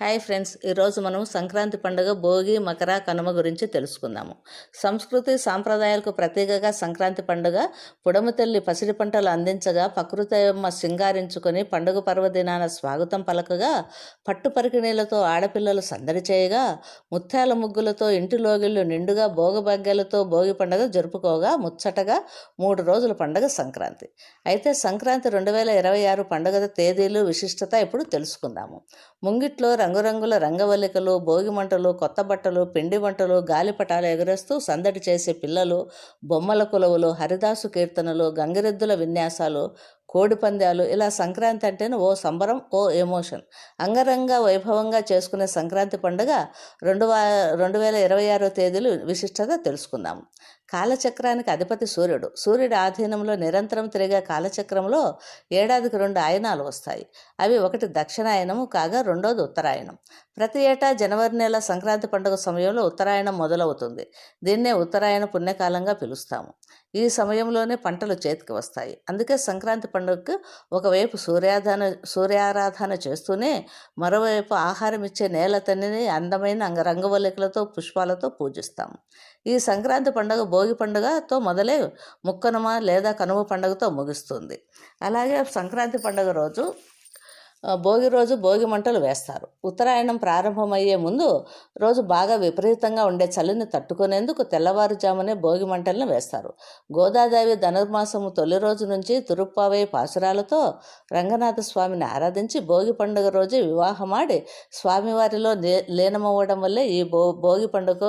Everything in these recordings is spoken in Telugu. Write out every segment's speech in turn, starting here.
హాయ్ ఫ్రెండ్స్ ఈరోజు మనం సంక్రాంతి పండుగ భోగి మకర కనుమ గురించి తెలుసుకుందాము. సంస్కృతి సాంప్రదాయాలకు ప్రతీకగా సంక్రాంతి పండుగ పుడము తల్లి పసిడి పంటలు అందించగా ప్రకృతమ్మ సింగారించుకొని పండుగ పర్వదినాన స్వాగతం పలకగా పట్టు పరికిణీలతో ఆడపిల్లలు సందడి చేయగా ముత్యాల ముగ్గులతో ఇంటి లోగిళ్ళు నిండుగా భోగభాగ్యాలతో భోగి పండుగ జరుపుకోగా ముచ్చటగా మూడు రోజుల పండుగ సంక్రాంతి. అయితే సంక్రాంతి రెండు వేల ఇరవై ఆరు పండుగ తేదీలు విశిష్టత ఇప్పుడు తెలుసుకుందాము. ముంగిట్లో రంగురంగుల రంగవల్లికలు భోగి మంటలు కొత్త బట్టలు పిండి వంటలు గాలిపటాలు ఎగురేస్తూ సందడి చేసే పిల్లలు బొమ్మల కొలువులు హరిదాసు కీర్తనలు గంగిరెద్దుల విన్యాసాలు కోడి పందాలు ఇలా సంక్రాంతి అంటేనే ఓ సంబరం ఓ ఎమోషన్. అంగరంగ వైభవంగా చేసుకునే సంక్రాంతి పండుగ రెండు వా రెండు వేల ఇరవై ఆరో తేదీలు విశిష్టత తెలుసుకుందాం. కాలచక్రానికి అధిపతి సూర్యుడు. సూర్యుడి ఆధీనంలో నిరంతరం తిరిగే కాలచక్రంలో ఏడాదికి రెండు ఆయనాలు వస్తాయి. అవి ఒకటి దక్షిణాయనము కాగా రెండోది ఉత్తరాయణం. ప్రతి ఏటా జనవరి నెల సంక్రాంతి పండుగ సమయంలో ఉత్తరాయణం మొదలవుతుంది. దీన్నే ఉత్తరాయణ పుణ్యకాలంగా పిలుస్తాము. ఈ సమయంలోనే పంటలు చేతికి వస్తాయి. అందుకే సంక్రాంతి పండుగకు ఒకవైపు సూర్యాధాన సూర్యారాధన చేస్తూనే మరోవైపు ఆహారం ఇచ్చే నేల తన్నిని అందమైన అంగ రంగవల్లికలతో పుష్పాలతో పూజిస్తాం. ఈ సంక్రాంతి పండుగ భోగి పండుగతో మొదలై ముక్కనుమ లేదా కనుమ పండుగతో ముగుస్తుంది. అలాగే సంక్రాంతి పండుగ రోజు భోగి రోజు భోగి మంటలు వేస్తారు. ఉత్తరాయణం ప్రారంభమయ్యే ముందు రోజు బాగా విపరీతంగా ఉండే చలిని తట్టుకునేందుకు తెల్లవారుజామునే భోగి మంటలను వేస్తారు. గోదాదేవి ధనుర్మాసము తొలి రోజు నుంచి తురుప్పావై పాసురాలతో రంగనాథ స్వామిని ఆరాధించి భోగి పండుగ రోజు వివాహమాడి స్వామివారిలో లే లీనమవ్వడం వల్లే ఈ భో భోగి పండుగ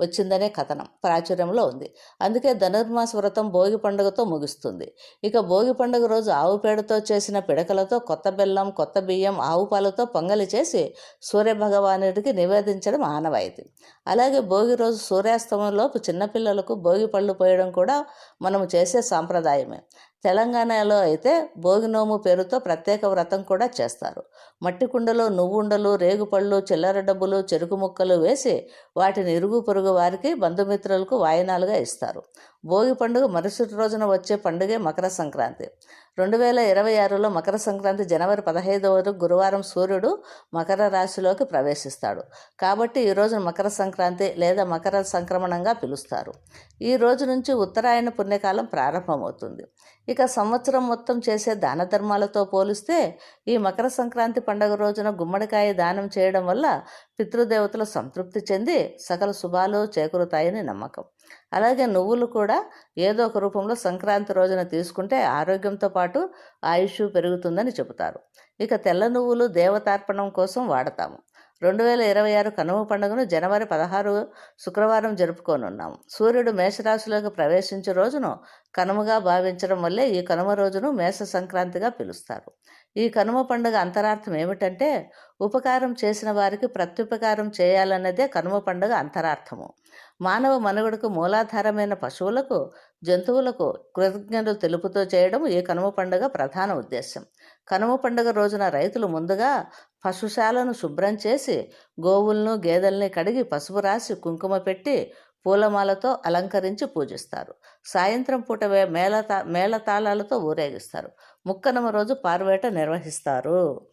వచ్చిందనే కథనం ప్రాచుర్యంలో ఉంది. అందుకే ధనుర్మాస వ్రతం భోగి పండుగతో ముగుస్తుంది. ఇక భోగి పండుగ రోజు ఆవు పేడతో చేసిన పిడకలతో కొత్త బెల్లం కొత్త బియ్యం ఆవు పాలతో పొంగలి చేసి సూర్యభగవానుడికి నివేదించడం ఆనవాయితీ. అలాగే భోగి రోజు సూర్యాస్తమంలోపు చిన్నపిల్లలకు భోగి పళ్ళు పోయడం కూడా మనము చేసే సాంప్రదాయమే. తెలంగాణలో అయితే భోగి నోము పేరుతో ప్రత్యేక వ్రతం కూడా చేస్తారు. మట్టి కుండలో నువ్వుండలు రేగుపళ్ళు చిల్లర డబ్బులు చెరుకు ముక్కలు వేసి వాటిని ఇరుగు పొరుగు వారికి బంధుమిత్రులకు వాయినాలుగా ఇస్తారు. భోగి పండుగ మరుసటి రోజున వచ్చే పండుగే మకర సంక్రాంతి. రెండు వేల ఇరవై ఆరులో మకర సంక్రాంతి జనవరి పదహైదవ గురువారం సూర్యుడు మకర రాశిలోకి ప్రవేశిస్తాడు. కాబట్టి ఈ రోజున మకర సంక్రాంతి లేదా మకర సంక్రమణంగా పిలుస్తారు. ఈ రోజు నుంచి ఉత్తరాయణ పుణ్యకాలం ప్రారంభమవుతుంది. ఇక సంవత్సరం మొత్తం చేసే దాన ధర్మాలతో పోలిస్తే ఈ మకర సంక్రాంతి పండుగ రోజున గుమ్మడికాయ దానం చేయడం వల్ల పితృదేవతలు సంతృప్తి చెంది సకల శుభాలు చేకూరుతాయని నమ్మకం. అలాగే నువ్వులు కూడా ఏదో ఒక రూపంలో సంక్రాంతి రోజున తీసుకుంటే ఆరోగ్యంతో పాటు ఆయుష్ పెరుగుతుందని చెబుతారు. ఇక తెల్ల నువ్వులు దేవతార్పణం కోసం వాడతాము. రెండు వేల ఇరవై ఆరు కనుమ పండుగను జనవరి పదహారు శుక్రవారం జరుపుకోనున్నాం. సూర్యుడు మేషరాశిలోకి ప్రవేశించే రోజును కనుమగా భావించడం వల్లే ఈ కనుమ రోజును మేష సంక్రాంతిగా పిలుస్తారు. ఈ కనుమ పండుగ అంతరార్థం ఏమిటంటే ఉపకారం చేసిన వారికి ప్రత్యుపకారం చేయాలన్నదే కనుమ పండుగ అంతరార్థము. మానవ మనుగడకు మూలాధారమైన పశువులకు జంతువులకు కృతజ్ఞతలు తెలుపుతో చేయడం ఈ కనుమ పండుగ ప్రధాన ఉద్దేశం కనుమ పండుగ రోజున రైతులు ముందుగా పశుశాలను శుభ్రం చేసి గోవులను గేదెల్ని కడిగి పసుపు రాసి కుంకుమ పెట్టి పూలమాలతో అలంకరించి పూజిస్తారు. సాయంత్రం పూట వే మేళతా మేళతాళాలతో ఊరేగిస్తారు. ముక్కనమ రోజు పార్వేట నిర్వహిస్తారు.